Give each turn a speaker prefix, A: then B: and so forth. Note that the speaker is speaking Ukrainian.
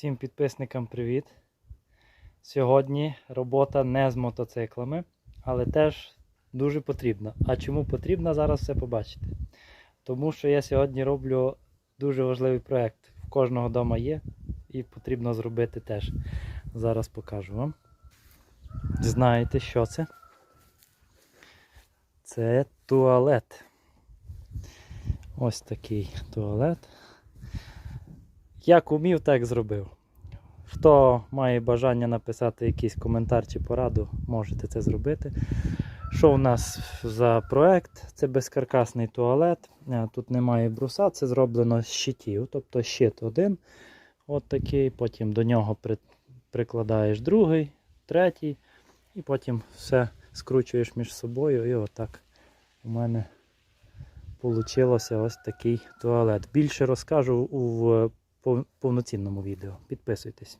A: Всім підписникам привіт. Сьогодні робота не з мотоциклами, але теж дуже потрібна. А чому потрібна, зараз все побачите. Тому що я сьогодні роблю дуже важливий проєкт. В кожного вдома є і потрібно зробити теж. Зараз покажу вам. Знаєте, що це? Це туалет. Ось такий туалет. Як умів, так зробив. Хто має бажання написати якийсь коментар чи пораду, можете це зробити. Що у нас за проект? Це безкаркасний туалет. Е, Тут немає бруса, це зроблено з щитів. Тобто щит один, от такий, потім до нього при- прикладаєш другий, третій, і потім все скручуєш між собою. І отак у мене вийшло ось такий туалет. Більше розкажу в повноцінному відео. Підписуйтесь.